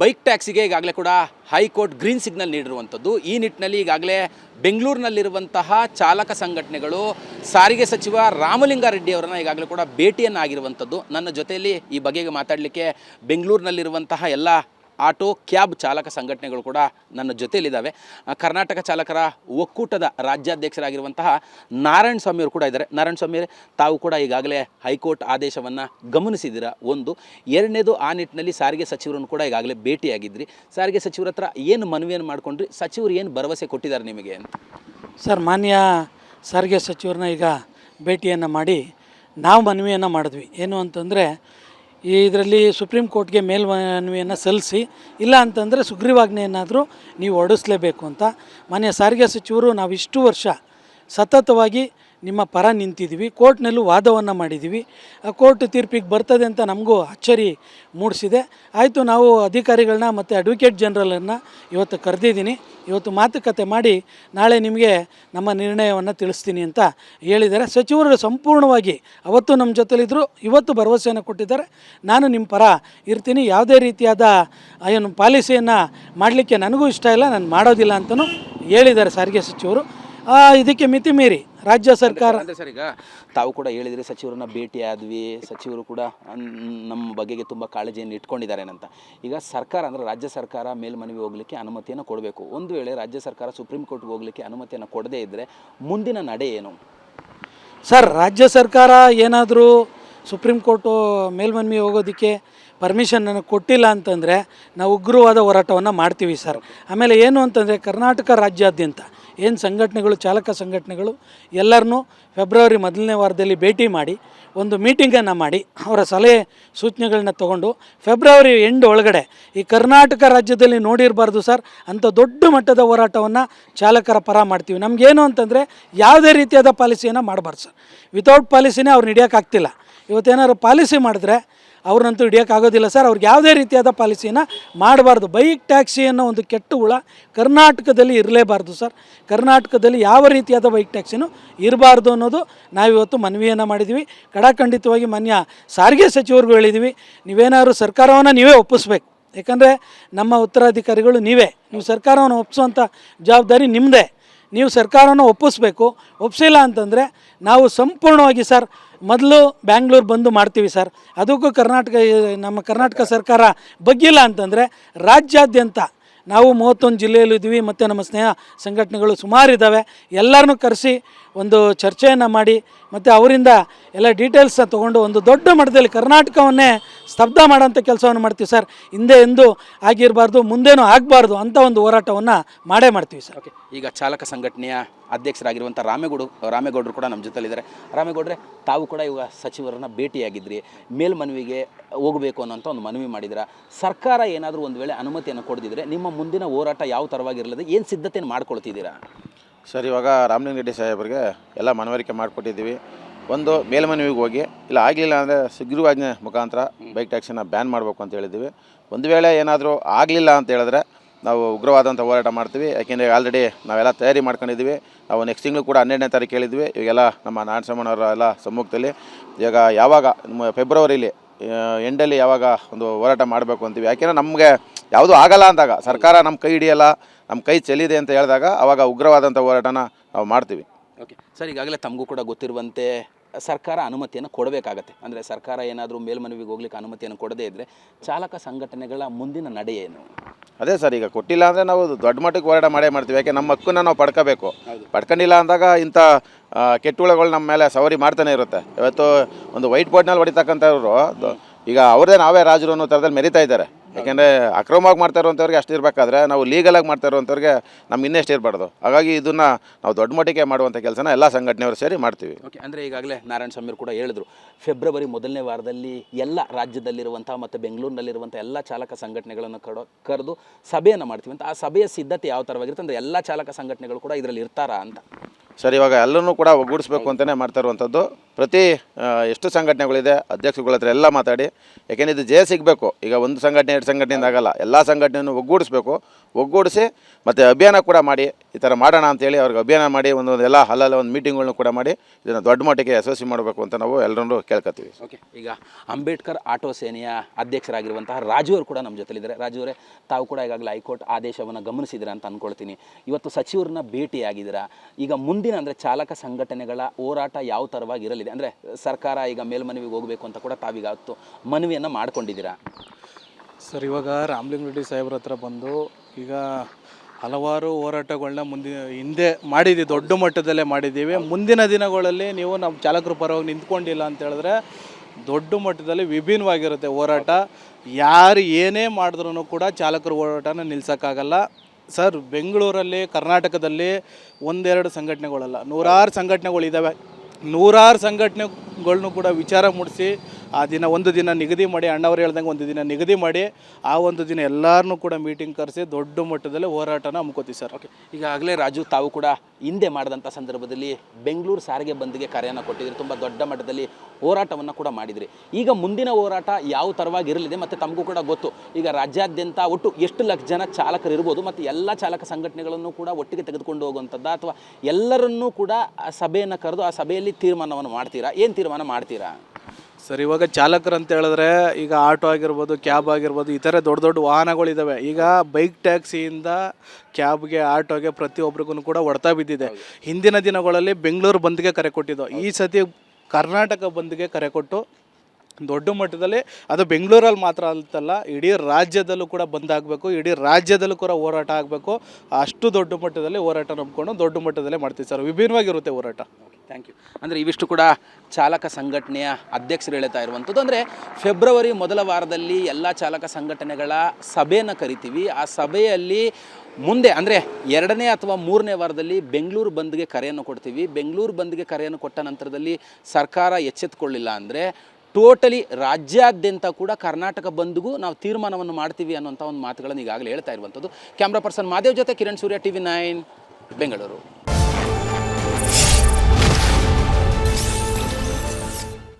Bike ಟ್ಯಾಕ್ಸಿಗೆ ಈಗಾಗಲೇ ಕೂಡ high court green signal ನೀಡಿರುವಂಥದ್ದು. ಈ ನಿಟ್ಟಿನಲ್ಲಿ ಈಗಾಗಲೇ ಬೆಂಗಳೂರಿನಲ್ಲಿರುವಂತಹ ಚಾಲಕ ಸಂಘಟನೆಗಳು, ಸಾರಿಗೆ ಸಚಿವ ರಾಮಲಿಂಗಾರೆಡ್ಡಿ ಅವರನ್ನ ಈಗಾಗಲೇ ಕೂಡ ಭೇಟಿಯನ್ನಾಗಿರುವಂಥದ್ದು. ನನ್ನ ಜೊತೆಯಲ್ಲಿ ಈ ಬಗೆಗೆ ಮಾತಾಡಲಿಕ್ಕೆ ಬೆಂಗಳೂರಿನಲ್ಲಿರುವಂತಹ ಎಲ್ಲ ಆಟೋ ಕ್ಯಾಬ್ ಚಾಲಕ ಸಂಘಟನೆಗಳು ಕೂಡ ನನ್ನ ಜೊತೆಯಲ್ಲಿದ್ದಾವೆ. ಕರ್ನಾಟಕ ಚಾಲಕರ ಒಕ್ಕೂಟದ ರಾಜ್ಯಾಧ್ಯಕ್ಷರಾಗಿರುವಂತಹ ನಾರಾಯಣ ಸ್ವಾಮಿಯವರು ಕೂಡ ಇದ್ದಾರೆ. ನಾರಾಯಣ ಸ್ವಾಮಿಯವರೇ ತಾವು ಕೂಡ ಈಗಾಗಲೇ ಹೈಕೋರ್ಟ್ ಆದೇಶವನ್ನು ಗಮನಿಸಿದಿರ ಒಂದು. ಎರಡನೇದು, ಆ ನಿಟ್ಟಿನಲ್ಲಿ ಸಾರಿಗೆ ಸಚಿವರನ್ನು ಕೂಡ ಈಗಾಗಲೇ ಭೇಟಿಯಾಗಿದ್ರಿ. ಸಾರಿಗೆ ಸಚಿವರ ಹತ್ರ ಏನು ಮನವಿಯನ್ನು ಮಾಡಿಕೊಂಡ್ರಿ? ಸಚಿವರು ಏನು ಭರವಸೆ ಕೊಟ್ಟಿದ್ದಾರೆ ನಿಮಗೆ ಅಂತ? ಸರ್, ಮಾನ್ಯ ಸಾರಿಗೆ ಸಚಿವರನ್ನ ಈಗ ಭೇಟಿಯನ್ನು ಮಾಡಿ ನಾವು ಮನವಿಯನ್ನು ಮಾಡಿದ್ವಿ. ಏನು ಅಂತಂದರೆ ಇದರಲ್ಲಿ ಸುಪ್ರೀಂ ಕೋರ್ಟ್ಗೆ ಮೇಲ್ಮನವಿಯನ್ನು ಸಲ್ಲಿಸಿ, ಇಲ್ಲ ಅಂತಂದರೆ ಸುಗ್ರೀವಾಜ್ಞೆಯನ್ನಾದರೂ ನೀವು ಹೊರಡಿಸ್ಲೇಬೇಕು ಅಂತ. ಮಾನ್ಯ ಸಾರಿಗೆ ಸಚಿವರು ನಾವು ಇಷ್ಟು ವರ್ಷ ಸತತವಾಗಿ ನಿಮ್ಮ ಪರ ನಿಂತಿದ್ದೀವಿ, ಕೋರ್ಟ್ನಲ್ಲೂ ವಾದವನ್ನು ಮಾಡಿದ್ದೀವಿ. ಆ ಕೋರ್ಟ್ ತೀರ್ಪಿಗೆ ಬರ್ತದೆ ಅಂತ ನಮಗೂ ಅಚ್ಚರಿ ಮೂಡಿಸಿದೆ. ಆಯಿತು, ನಾವು ಅಧಿಕಾರಿಗಳನ್ನ ಮತ್ತು ಅಡ್ವೊಕೇಟ್ ಜನರಲನ್ನು ಇವತ್ತು ಕರೆದಿದ್ದೀನಿ. ಇವತ್ತು ಮಾತುಕತೆ ಮಾಡಿ ನಾಳೆ ನಿಮಗೆ ನಮ್ಮ ನಿರ್ಣಯವನ್ನು ತಿಳಿಸ್ತೀನಿ ಅಂತ ಹೇಳಿದ್ದಾರೆ. ಸಚಿವರು ಸಂಪೂರ್ಣವಾಗಿ ಅವತ್ತು ನಮ್ಮ ಜೊತೆಲಿದ್ದರು ಇವತ್ತು ಭರವಸೆಯನ್ನು ಕೊಟ್ಟಿದ್ದಾರೆ. ನಾನು ನಿಮ್ಮ ಪರ ಇರ್ತೀನಿ. ಯಾವುದೇ ರೀತಿಯಾದ, ಏನು ಪಾಲಿಸಿಯನ್ನು ಮಾಡಲಿಕ್ಕೆ ನನಗೂ ಇಷ್ಟ ಇಲ್ಲ, ನಾನು ಮಾಡೋದಿಲ್ಲ ಅಂತಲೂ ಹೇಳಿದ್ದಾರೆ ಸಾರಿಗೆ ಸಚಿವರು. ಆ, ಇದಕ್ಕೆ ಮಿತಿ ಮೀರಿ ರಾಜ್ಯ ಸರ್ಕಾರ. ಅಂದರೆ ಸರ್ ಈಗ ತಾವು ಕೂಡ ಹೇಳಿದ್ರಿ ಸಚಿವರನ್ನ ಭೇಟಿ ಆದ್ವಿ ಸಚಿವರು ಕೂಡ ಅನ್- ನಮ್ಮ ಬಗೆಗೆ ತುಂಬ ಕಾಳಜಿಯನ್ನು ಇಟ್ಕೊಂಡಿದ್ದಾರೆ ಅಂತ ಈಗ ಸರ್ಕಾರ ಅಂದರೆ ರಾಜ್ಯ ಸರ್ಕಾರ ಮೇಲ್ಮನವಿ ಹೋಗ್ಲಿಕ್ಕೆ ಅನುಮತಿಯನ್ನು ಕೊಡಬೇಕು. ಒಂದು ವೇಳೆ ರಾಜ್ಯ ಸರ್ಕಾರ ಸುಪ್ರೀಂ ಕೋರ್ಟ್ಗೆ ಹೋಗಲಿಕ್ಕೆ ಅನುಮತಿಯನ್ನು ಕೊಡದೇ ಇದ್ದರೆ ಮುಂದಿನ ನಡೆ ಏನು? ಸರ್ ರಾಜ್ಯ ಸರ್ಕಾರ ಏನಾದರೂ ಸುಪ್ರೀಂ ಕೋರ್ಟು ಮೇಲ್ಮನವಿ ಹೋಗೋದಕ್ಕೆ ಪರ್ಮಿಷನ್ ನನಗೆ ಕೊಟ್ಟಿಲ್ಲ ಅಂತಂದರೆ ನಾವು ಉಗ್ರವಾದ ಹೋರಾಟವನ್ನು ಮಾಡ್ತೀವಿ ಸರ್. ಆಮೇಲೆ ಏನು ಅಂತಂದರೆ ಕರ್ನಾಟಕ ರಾಜ್ಯಾದ್ಯಂತ ಏನು ಸಂಘಟನೆಗಳು, ಚಾಲಕ ಸಂಘಟನೆಗಳು, ಎಲ್ಲರನ್ನೂ ಫೆಬ್ರವರಿ ಮೊದಲನೇ ವಾರದಲ್ಲಿ ಭೇಟಿ ಮಾಡಿ, ಒಂದು ಮೀಟಿಂಗನ್ನು ಮಾಡಿ, ಅವರ ಸಲಹೆ ಸೂಚನೆಗಳನ್ನ ತಗೊಂಡು, ಫೆಬ್ರವರಿ ಎಂಡ್ ಒಳಗಡೆ ಈ ಕರ್ನಾಟಕ ರಾಜ್ಯದಲ್ಲಿ ನೋಡಿರಬಾರ್ದು ಸರ್ ಅಂಥ ದೊಡ್ಡ ಮಟ್ಟದ ಹೋರಾಟವನ್ನು ಚಾಲಕರ ಪರ ಮಾಡ್ತೀವಿ. ನಮಗೇನು ಅಂತಂದರೆ ಯಾವುದೇ ರೀತಿಯಾದ ಪಾಲಿಸಿಯನ್ನು ಮಾಡಬಾರ್ದು ಸರ್. ವಿತೌಟ್ ಪಾಲಿಸಿನೇ ಅವ್ರನ್ನ ಹಿಡಿಯೋಕ್ಕಾಗ್ತಿಲ್ಲ ಇವತ್ತೇನಾದ್ರು ಪಾಲಿಸಿ ಮಾಡಿದ್ರೆ ಅವ್ರನ್ನಂತೂ ಹಿಡಿಯೋಕ್ಕಾಗೋದಿಲ್ಲ ಸರ್. ಅವ್ರಿಗೆ ಯಾವುದೇ ರೀತಿಯಾದ ಪಾಲಿಸಿನ ಮಾಡಬಾರ್ದು. ಬೈಕ್, ಟ್ಯಾಕ್ಸಿ ಅನ್ನೋ ಒಂದು ಕೆಟ್ಟ ಹುಳ ಕರ್ನಾಟಕದಲ್ಲಿ ಇರಲೇಬಾರ್ದು ಸರ್. ಕರ್ನಾಟಕದಲ್ಲಿ ಯಾವ ರೀತಿಯಾದ ಬೈಕ್, ಟ್ಯಾಕ್ಸಿನೂ ಇರಬಾರ್ದು ಅನ್ನೋದು ನಾವಿವತ್ತು ಮನವಿಯನ್ನು ಮಾಡಿದ್ವಿ ಕಡಾಖಂಡಿತವಾಗಿ ಮಾನ್ಯ ಸಾರಿಗೆ ಸಚಿವರಿಗೂ ಹೇಳಿದ್ವಿ ನೀವೇನಾದ್ರು ಸರ್ಕಾರವನ್ನು ನೀವೇ ಒಪ್ಪಿಸ್ಬೇಕು. ಯಾಕಂದರೆ ನಮ್ಮ ಉತ್ತರಾಧಿಕಾರಿಗಳು ನೀವೇ. ನೀವು ಸರ್ಕಾರವನ್ನು ಒಪ್ಪಿಸುವಂಥ ಜವಾಬ್ದಾರಿ ನಿಮ್ಮದೇ ನೀವು ಸರ್ಕಾರವನ್ನು ಒಪ್ಪಿಸ್ಬೇಕು. ಒಪ್ಪಿಸಿಲ್ಲ ಅಂತಂದರೆ ನಾವು ಸಂಪೂರ್ಣವಾಗಿ ಸರ್ ಮೊದಲು ಬ್ಯಾಂಗ್ಳೂರು ಬಂದು ಮಾಡ್ತೀವಿ ಸರ್. ಅದಕ್ಕೂ ಕರ್ನಾಟಕ, ನಮ್ಮ ಕರ್ನಾಟಕ ಸರ್ಕಾರ ಬಗ್ಗಿಲ್ಲ ಅಂತಂದರೆ ರಾಜ್ಯಾದ್ಯಂತ ನಾವು ಮೂವತ್ತೊಂದು ಜಿಲ್ಲೆಯಲ್ಲಿದ್ದೀವಿ, ಮತ್ತು ನಮ್ಮ ಸ್ನೇಹ ಸಂಘಟನೆಗಳು ಸುಮಾರು ಇದ್ದಾವೆ ಎಲ್ಲರನ್ನೂ ಕರೆಸಿ ಒಂದು ಚರ್ಚೆಯನ್ನು ಮಾಡಿ ಮತ್ತು ಅವರಿಂದ ಎಲ್ಲ ಡೀಟೇಲ್ಸನ್ನ ತೊಗೊಂಡು ಒಂದು ದೊಡ್ಡ ಮಟ್ಟದಲ್ಲಿ ಕರ್ನಾಟಕವನ್ನೇ ಸ್ತಬ್ಧ ಮಾಡೋಂಥ ಕೆಲಸವನ್ನು ಮಾಡ್ತೀವಿ ಸರ್. ಹಿಂದೆ ಎಂದು ಆಗಿರಬಾರ್ದು, ಮುಂದೇನೂ ಆಗಬಾರ್ದು ಅಂತ ಒಂದು ಹೋರಾಟವನ್ನು ಮಾಡೇ ಮಾಡ್ತೀವಿ ಸರ್. ಓಕೆ ಈಗ ಚಾಲಕ ಸಂಘಟನೆಯ ಅಧ್ಯಕ್ಷರಾಗಿರುವಂಥ ರಾಮೇಗೌಡ, ರಾಮೇಗೌಡರು ಕೂಡ ನಮ್ಮ ಜೊತೆಲಿದ್ದಾರೆ. ರಾಮೇಗೌಡ್ರೆ, ತಾವು ಕೂಡ ಇವಾಗ ಸಚಿವರನ್ನ ಭೇಟಿಯಾಗಿದ್ರಿ, ಮೇಲ್ಮನವಿಗೆ ಹೋಗಬೇಕು ಅನ್ನೋಂಥ ಒಂದು ಮನವಿ ಮಾಡಿದ್ರ ಸರ್ಕಾರ ಏನಾದರೂ ಒಂದು ವೇಳೆ ಅನುಮತಿಯನ್ನು ಕೊಡದಿದ್ರೆ ನಿಮ್ಮ ಮುಂದಿನ ಹೋರಾಟ ಯಾವ ಥರವಾಗಿರಲಿದೆ ಏನು ಸಿದ್ಧತೆಯನ್ನು ಮಾಡ್ಕೊಳ್ತಿದ್ದೀರಾ? ಸರ್, ಇವಾಗ ರಾಮಲಿಂಗ ರೆಡ್ಡಿ ಸಾಹೇಬರಿಗೆ ಎಲ್ಲ ಮನವರಿಕೆ ಮಾಡಿಕೊಟ್ಟಿದ್ದೀವಿ. ಒಂದು ಮೇಲ್ಮನವಿಗೆ ಹೋಗಿ, ಇಲ್ಲ ಆಗಲಿಲ್ಲ ಅಂದರೆ ಸುಗ್ರೀವಾಜ್ಞೆ ಮುಖಾಂತರ ಬೈಕ್ ಟ್ಯಾಕ್ಸಿನ ಬ್ಯಾನ್ ಮಾಡಬೇಕು ಅಂತ ಹೇಳಿದ್ದೀವಿ. ಒಂದು ವೇಳೆ ಏನಾದರೂ ಆಗಲಿಲ್ಲ ಅಂತ ಹೇಳಿದ್ರೆ ನಾವು ಉಗ್ರವಾದಂಥ ಹೋರಾಟ ಮಾಡ್ತೀವಿ. ಯಾಕೆಂದರೆ ಆಲ್ರೆಡಿ ನಾವೆಲ್ಲ ತಯಾರಿ ಮಾಡ್ಕೊಂಡಿದ್ದೀವಿ. ನಾವು ನೆಕ್ಸ್ಟ್ ತಿಂಗಳು ಕೂಡ ಹನ್ನೆರಡನೇ ತಾರೀಕು ಹೇಳಿದ್ವಿ. ಇವಾಗೆಲ್ಲ ನಮ್ಮ ನಾರಾಯಣಸ್ವಾಮಣ್ಣವರ ಎಲ್ಲ ಸಮ್ಮುಖದಲ್ಲಿ. ಈಗ ಯಾವಾಗ ಫೆಬ್ರವರಿಲಿ ಎಂಡಲ್ಲಿ ಯಾವಾಗ ಒಂದು ಹೋರಾಟ ಮಾಡಬೇಕು ಅಂತೀವಿ. ಯಾಕೆಂದರೆ ನಮಗೆ ಯಾವುದೂ ಆಗಲ್ಲ ಅಂದಾಗ, ಸರ್ಕಾರ ನಮ್ಮ ಕೈ ಹಿಡಿಯಲ್ಲ ನಮ್ಮ ಕೈ ಚೆಲ್ಲಿದೆ ಅಂತ ಹೇಳಿದಾಗ ಆವಾಗ ಉಗ್ರವಾದಂಥ ಹೋರಾಟನ ನಾವು ಮಾಡ್ತೀವಿ. ಓಕೆ. ಸರ್, ಈಗಾಗಲೇ ತಮಗೂ ಕೂಡ ಗೊತ್ತಿರುವಂತೆ ಸರ್ಕಾರ ಅನುಮತಿಯನ್ನು ಕೊಡಬೇಕಾಗತ್ತೆ. ಅಂದರೆ ಸರ್ಕಾರ ಏನಾದರೂ ಮೇಲ್ಮನವಿಗೆ ಹೋಗ್ಲಿಕ್ಕೆ ಅನುಮತಿಯನ್ನು ಕೊಡದೇ ಇದ್ದರೆ ಚಾಲಕ ಸಂಘಟನೆಗಳ ಮುಂದಿನ ನಡೆ ಏನು? ಅದೇ ಸರ್ ಈಗ ಕೊಟ್ಟಿಲ್ಲ ಅಂದರೆ ನಾವು ದೊಡ್ಡ ಮಟ್ಟಕ್ಕೆ ಹೋರಾಟ ಮಾಡೇ ಮಾಡ್ತೀವಿ. ಯಾಕೆ ನಮ್ಮ ಹಕ್ಕನ್ನ ನಾವು ಪಡ್ಕೋಬೇಕು. ಪಡ್ಕೊಂಡಿಲ್ಲ ಅಂದಾಗ ಇಂಥ ಕೆಟ್ಟುಳಗಳು ನಮ್ಮ ಮೇಲೆ ಸವಾರಿ ಮಾಡ್ತಾನೆ ಇರುತ್ತೆ. ಇವತ್ತು ಒಂದು ವೈಟ್ ಬೋರ್ಡ್ನಲ್ಲಿ ಹೊಡಿತಕ್ಕಂಥವ್ರು ಈಗ ಅವ್ರದೇ ನಾವೇ ರಾಜರು ಅನ್ನೋ ಥರದಲ್ಲಿ ಮೆರಿತಾ ಇದ್ದಾರೆ. ಯಾಕೆಂದರೆ ಅಕ್ರಮವಾಗಿ ಮಾಡ್ತಾ ಇರುವಂಥವ್ರಿಗೆ ಅಷ್ಟು ಇರಬೇಕಾದ್ರೆ ನಾವು ಲೀಗಲಾಗಿ ಮಾಡ್ತಾ ಇರುವಂಥವ್ರಿಗೆ ನಮ್ಮ ಇನ್ನೆಷ್ಟು ಇರಬಾರ್ದು. ಹಾಗಾಗಿ ಇದನ್ನು ನಾವು ದೊಡ್ಡ ಮಟ್ಟಿಗೆ ಮಾಡುವಂಥ ಕೆಲಸನ ಎಲ್ಲ ಸಂಘಟನೆಯವರು ಸೇರಿ ಮಾಡ್ತೀವಿ. ಓಕೆ ಅಂದರೆ ಈಗಾಗಲೇ ನಾರಾಯಣ ಸ್ವಾಮಿ ಕೂಡ ಹೇಳಿದ್ರು, ಫೆಬ್ರವರಿ ಮೊದಲನೇ ವಾರದಲ್ಲಿ ಎಲ್ಲ ರಾಜ್ಯದಲ್ಲಿರುವಂಥ ಮತ್ತು ಬೆಂಗಳೂರಿನಲ್ಲಿರುವಂಥ ಎಲ್ಲ ಚಾಲಕ ಸಂಘಟನೆಗಳನ್ನು ಕಡ, ಕರೆದು ಸಭೆಯನ್ನು ಮಾಡ್ತೀವಿ ಅಂತ. ಆ ಸಭೆಯ ಸಿದ್ಧತೆ ಯಾವ ಥರವಾಗಿರುತ್ತೆ ಅಂದರೆ ಎಲ್ಲ ಚಾಲಕ ಸಂಘಟನೆಗಳು ಕೂಡ ಇದರಲ್ಲಿ ಇರ್ತಾರಾ ಅಂತ. ಸರ್, ಇವಾಗ ಎಲ್ಲರೂ ಕೂಡ ಒಗ್ಗೂಡಿಸ್ಬೇಕು ಅಂತಲೇ ಮಾಡ್ತಾ ಇರುವಂಥದ್ದು. ಪ್ರತಿ ಎಷ್ಟು ಸಂಘಟನೆಗಳಿದೆ ಅಧ್ಯಕ್ಷಗಳ ಹತ್ರ ಎಲ್ಲ ಮಾತಾಡಿ. ಯಾಕೆಂದರೆ ಇದು ಜಯ ಸಿಗಬೇಕು. ಈಗ ಒಂದು ಸಂಘಟನೆ, ಎರಡು ಸಂಘಟನೆಯಿಂದ ಆಗಲ್ಲ. ಎಲ್ಲ ಸಂಘಟನೆಯನ್ನು ಒಗ್ಗೂಡಿಸ್ಬೇಕು. ಒಗ್ಗೂಡಿಸಿ ಮತ್ತು ಅಭಿಯಾನ ಕೂಡ ಮಾಡಿ, ಈ ಥರ ಮಾಡೋಣ ಅಂತೇಳಿ ಅವ್ರಿಗೆ ಅಭಿಯಾನ ಮಾಡಿ, ಒಂದೊಂದು ಎಲ್ಲ ಹಲ್ಲಲ್ಲ ಒಂದು ಮೀಟಿಂಗ್ಗಳನ್ನು ಕೂಡ ಮಾಡಿ, ಇದನ್ನು ದೊಡ್ಡ ಮಟ್ಟಿಗೆ ಯಶಸ್ವಿ ಮಾಡಬೇಕು ಅಂತ ನಾವು ಎಲ್ಲರೂ ಕೇಳ್ಕೊತೀವಿ ಓಕೆ ಈಗ ಅಂಬೇಡ್ಕರ್ ಆಟೋ ಸೇನೆಯ ಅಧ್ಯಕ್ಷರಾಗಿರುವಂತಹ ರಾಜು ಅವರು ಕೂಡ ನಮ್ಮ ಜೊತೆಲಿದ್ದಾರೆ. ರಾಜು ಅವರೇ, ತಾವು ಕೂಡ ಈಗಾಗಲೇ ಹೈಕೋರ್ಟ್ ಆದೇಶವನ್ನು ಗಮನಿಸಿದ್ದೀರಾ ಅಂತ ಅಂದ್ಕೊಳ್ತೀನಿ ಇವತ್ತು ಸಚಿವರನ್ನ ಭೇಟಿಯಾಗಿದ್ದೀರಾ? ಈಗ ಮುಂದಿನ ಅಂದರೆ ಚಾಲಕ ಸಂಘಟನೆಗಳ ಹೋರಾಟ ಯಾವ ಥರವಾಗಿ ಇರಲಿದೆ ಅಂದರೆ ಸರ್ಕಾರ ಈಗ ಮೇಲ್ಮನವಿಗೆ ಹೋಗಬೇಕು ಅಂತ ಕೂಡ ತಾವೀಗ ಹತ್ತು ಮನವಿಯನ್ನು ಮಾಡ್ಕೊಂಡಿದ್ದೀರಾ? ಸರ್, ಇವಾಗ ರಾಮಲಿಂಗ ರೆಡ್ಡಿ ಸಾಹೇಬ್ರ ಹತ್ರ ಬಂದು ಈಗ ಹಲವಾರು ಹೋರಾಟಗಳನ್ನ ಮುಂದಿನ ಹಿಂದೆ ಮಾಡಿದ್ದೀವಿ ದೊಡ್ಡ ಮಟ್ಟದಲ್ಲೇ ಮಾಡಿದ್ದೀವಿ. ಮುಂದಿನ ದಿನಗಳಲ್ಲಿ ನೀವು ನಮ್ಮ ಚಾಲಕರು ಪರವಾಗಿ ನಿಂತ್ಕೊಂಡಿಲ್ಲ ಅಂತ ಹೇಳಿದ್ರೆ ದೊಡ್ಡ ಮಟ್ಟದಲ್ಲಿ ವಿಭಿನ್ನವಾಗಿರುತ್ತೆ ಹೋರಾಟ. ಯಾರು ಏನೇ ಮಾಡಿದ್ರೂ ಕೂಡ ಚಾಲಕರ ಹೋರಾಟನ ನಿಲ್ಸೋಕ್ಕಾಗಲ್ಲ. ಸರ್ ಬೆಂಗಳೂರಲ್ಲಿ ಕರ್ನಾಟಕದಲ್ಲಿ ಒಂದೆರಡು ಸಂಘಟನೆಗಳಲ್ಲ. ನೂರಾರು ಸಂಘಟನೆಗಳಿದ್ದಾವೆ ನೂರಾರು ಸಂಘಟನೆಗಳ್ನು ಕೂಡ ವಿಚಾರ ಮೂಡಿಸಿ ಆ ದಿನ ಒಂದು ದಿನ ನಿಗದಿ ಮಾಡಿ, ಅಣ್ಣವ್ರು ಹೇಳ್ದಂಗೆ ಒಂದು ದಿನ ನಿಗದಿ ಮಾಡಿ, ಆ ಒಂದು ದಿನ ಎಲ್ಲರನ್ನೂ ಕೂಡ ಮೀಟಿಂಗ್ ಕರೆಸಿ ದೊಡ್ಡ ಮಟ್ಟದಲ್ಲಿ ಹೋರಾಟನ ಹಮ್ಕೋತೀವಿ ಸರ್. ಓಕೆ ಈಗಾಗಲೇ ರಾಜು, ತಾವು ಕೂಡ ಹಿಂದೆ ಮಾಡಿದಂಥ ಸಂದರ್ಭದಲ್ಲಿ ಬೆಂಗಳೂರು ಸಾರಿಗೆ ಬಂದ್ಗೆ ಕರೆಯನ್ನು ಕೊಟ್ಟಿದ್ರಿ. ತುಂಬ ದೊಡ್ಡ ಮಟ್ಟದಲ್ಲಿ ಹೋರಾಟವನ್ನು ಕೂಡ ಮಾಡಿದ್ರಿ. ಈಗ ಮುಂದಿನ ಹೋರಾಟ ಯಾವ ಥರವಾಗಿ ಇರಲಿದೆ ಮತ್ತು ತಮಗೂ ಕೂಡ ಗೊತ್ತು. ಈಗ ರಾಜ್ಯಾದ್ಯಂತ ಒಟ್ಟು ಎಷ್ಟು ಲಕ್ಷ ಜನ ಚಾಲಕರು ಇರ್ಬೋದು ಮತ್ತು ಎಲ್ಲ ಚಾಲಕ ಸಂಘಟನೆಗಳನ್ನು ಕೂಡ ಒಟ್ಟಿಗೆ ತೆಗೆದುಕೊಂಡು ಹೋಗುವಂಥದ್ದು? ಅಥವಾ ಎಲ್ಲರನ್ನೂ ಕೂಡ ಆ ಸಭೆಯನ್ನು ಕರೆದು ಆ ಸಭೆಯಲ್ಲಿ ತೀರ್ಮಾನವನ್ನು ಮಾಡ್ತೀರಾ? ಏನು ತೀರ್ಮಾನ ಮಾಡ್ತೀರಾ? ಸರ್ ಇವಾಗ ಚಾಲಕರು ಅಂತ ಹೇಳಿದ್ರೆ ಈಗ ಆಟೋ ಆಗಿರ್ಬೋದು ಕ್ಯಾಬ್ ಆಗಿರ್ಬೋದು ಈ ಥರ ದೊಡ್ಡ ದೊಡ್ಡ ವಾಹನಗಳಿದ್ದಾವೆ ಈಗ ಬೈಕ್ ಟ್ಯಾಕ್ಸಿಯಿಂದ ಕ್ಯಾಬ್ಗೆ ಆಟೋಗೆ ಪ್ರತಿಯೊಬ್ಬರಿಗೂ ಕೂಡ ಹೊಡೆತ ಬಿದ್ದಿದೆ. ಹಿಂದಿನ ದಿನಗಳಲ್ಲಿ ಬೆಂಗಳೂರು ಬಂದ್ಗೆ ಕರೆ ಕೊಟ್ಟಿದ್ದು. ಈ ಸತಿ ಕರ್ನಾಟಕ ಬಂದ್ಗೆ ಕರೆ ಕೊಟ್ಟು ದೊಡ್ಡ ಮಟ್ಟದಲ್ಲಿ ಅದು ಬೆಂಗಳೂರಲ್ಲಿ ಮಾತ್ರ ಅಂತಲ್ಲ ಇಡೀ ರಾಜ್ಯದಲ್ಲೂ ಕೂಡ ಬಂದ್ ಆಗಬೇಕು ಇಡೀ ರಾಜ್ಯದಲ್ಲೂ ಕೂಡ ಹೋರಾಟ ಆಗಬೇಕು. ಅಷ್ಟು ದೊಡ್ಡ ಮಟ್ಟದಲ್ಲಿ ಹೋರಾಟ ನಂಬ್ಕೊಂಡು ದೊಡ್ಡ ಮಟ್ಟದಲ್ಲೇ ಮಾಡ್ತೀವಿ ಸರ್. ವಿಭಿನ್ನವಾಗಿರುತ್ತೆ ಹೋರಾಟ. ಥ್ಯಾಂಕ್ ಯು ಅಂದರೆ ಇವಿಷ್ಟು ಕೂಡ ಚಾಲಕ ಸಂಘಟನೆಯ ಅಧ್ಯಕ್ಷರು ಹೇಳ್ತಾ ಇರುವಂಥದ್ದು. ಅಂದರೆ ಫೆಬ್ರವರಿ ಮೊದಲ ವಾರದಲ್ಲಿ ಎಲ್ಲ ಚಾಲಕ ಸಂಘಟನೆಗಳ ಸಭೆಯನ್ನು ಕರಿತೀವಿ. ಆ ಸಭೆಯಲ್ಲಿ ಮುಂದೆ ಅಂದರೆ ಎರಡನೇ ಅಥವಾ ಮೂರನೇ ವಾರದಲ್ಲಿ ಬೆಂಗಳೂರು ಬಂದ್ಗೆ ಕರೆಯನ್ನು ಕೊಡ್ತೀವಿ. ಬೆಂಗಳೂರು ಬಂದ್ಗೆ ಕರೆಯನ್ನು ಕೊಟ್ಟ ನಂತರದಲ್ಲಿ ಸರ್ಕಾರ ಎಚ್ಚೆತ್ತುಕೊಳ್ಳಿಲ್ಲ ಅಂದರೆ ಟೋಟಲಿ ರಾಜ್ಯಾದ್ಯಂತ ಕೂಡ ಕರ್ನಾಟಕ ಬಂದ್ಗೂ ನಾವು ತೀರ್ಮಾನವನ್ನು ಮಾಡ್ತೀವಿ ಅನ್ನೋಂಥ ಒಂದು ಮಾತುಗಳನ್ನು ಈಗಾಗಲೇ ಹೇಳ್ತಾ ಇರುವಂಥದ್ದು. ಕ್ಯಾಮ್ರಾ ಪರ್ಸನ್ ಮಾದೇವ್ ಜೊತೆ Kiran Surya T V nine, Bengaluru.